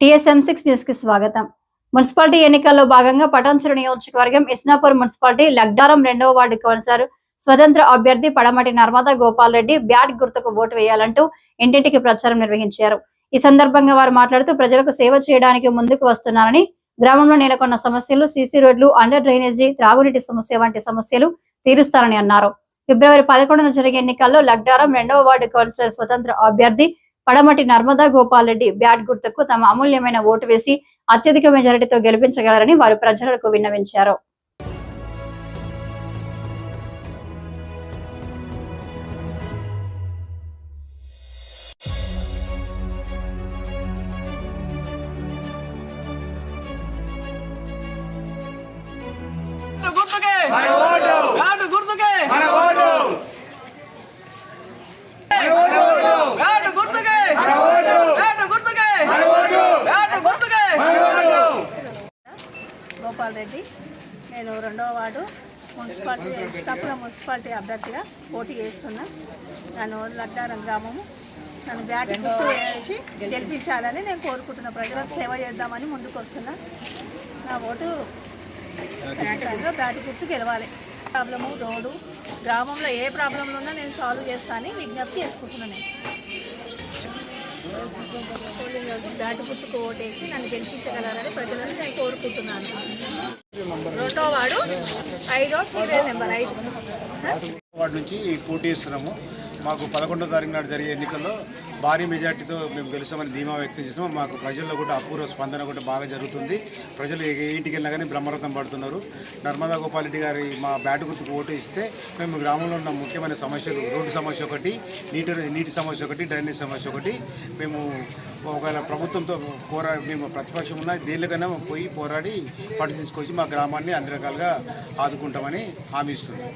TSM six న్యూస్కి స్వాగతం. Municipality ఎన్నికల్లో భాగంగా పటాన్చెరు నియోజకవర్గం ఇస్నాపూర్ మున్సిపాలిటీ లగ్డారం రెండవ వార్డు కౌన్సిలర్ స్వతంత్ర అభ్యర్థి పడమటి నర్మదా గోపాల్ రెడ్డి బ్యాట్ గుర్తుకు ఓటు వేయాలంటూ ఇంటింటికి ప్రచారం నిర్వహించారు. ఈ సందర్భంగా వారు మాట్లాడుతూ ప్రజలకు సేవ చేయడానికి ముందుకు వస్తున్నారని గ్రామంలో నెలకొన్న సమస్యలు సీసీ రోడ్లు అండర్ డ్రైనేజీ త్రాగునీటి సమస్య వంటి సమస్యలు తీరుస్తారని అన్నారు. ఫిబ్రవరి పదకొండున జరిగే ఎన్నికల్లో లగ్డారం రెండవ వార్డు కౌన్సిలర్ స్వతంత్ర అభ్యర్థి పడమటి నర్మదా గోపాల్ రెడ్డి బ్యాట్ గుర్తుకు తమ అమూల్యమైన ఓటు వేసి అత్యధిక మెజారిటీతో గెలిపించగలరని వారు ప్రజలకు విన్నవించారు గుర్తుకే గాడు గుర్తుకే గాడు గుర్తుకే గాడు గుర్తుకే గోపాల్ రెడ్డి. నేను రెండవ వార్డు మున్సిపాలిటీ ఇష్టాపురం మున్సిపాలిటీ అభ్యర్థిగా పోటీ చేస్తున్నా. నన్ను లడ్డారం గ్రామము. నన్ను బ్యాట్ గుర్తు వేసి గెలిపించాలని నేను కోరుకుంటున్నా. ప్రజలకు సేవ చేద్దామని ముందుకు వస్తున్నా నా ఓటు ఖచ్చితంగా బ్యాట్ గుర్తు గెలవాలి. ప్రాబ్లము రోడ్డు గ్రామంలో ఏ ప్రాబ్లంలు ఉన్నా నేను సాల్వ్ చేస్తానని విజ్ఞప్తి చేసుకుంటున్నాను నేను. బ్యాట్ గుర్తుకు ఓటేసి నన్ను గెలిపించగలరని ప్రజలను నేను కోరుకుంటున్నాను. ఐదో సీరియల్ నెంబర్ ఐదు. వార్డు నుంచి పోటీ చేస్తున్నాము మాకు పదకొండో తారీఖు నాడు జరిగే ఎన్నికల్లో భారీ మెజార్టీతో మేము గెలుస్తామని ధీమా వ్యక్తం చేసినాం మాకు ప్రజల్లో కూడా అపూర్వ స్పందన కూడా బాగా జరుగుతుంది. ప్రజలు ఏ ఇంటికి వెళ్ళినా కానీ బ్రహ్మరథం పడుతున్నారు. నర్మదా గోపాల్ రెడ్డి గారి మా బ్యాట్ గుర్తుకు ఓటు ఇస్తే మేము గ్రామంలో ఉన్న ముఖ్యమైన సమస్యలు రోడ్డు సమస్య ఒకటి నీటి నీటి సమస్య ఒకటి డ్రైనేజ్ సమస్య ఒకటి. మేము ఒకవేళ ప్రభుత్వంతో పోరా మేము ప్రతిపక్షం ఉన్న దేనికైనా పోయి పోరాడి పట్టు తీసుకొచ్చి మా గ్రామాన్ని అన్ని రకాలుగా ఆదుకుంటామని హామీ ఇస్తున్నాం.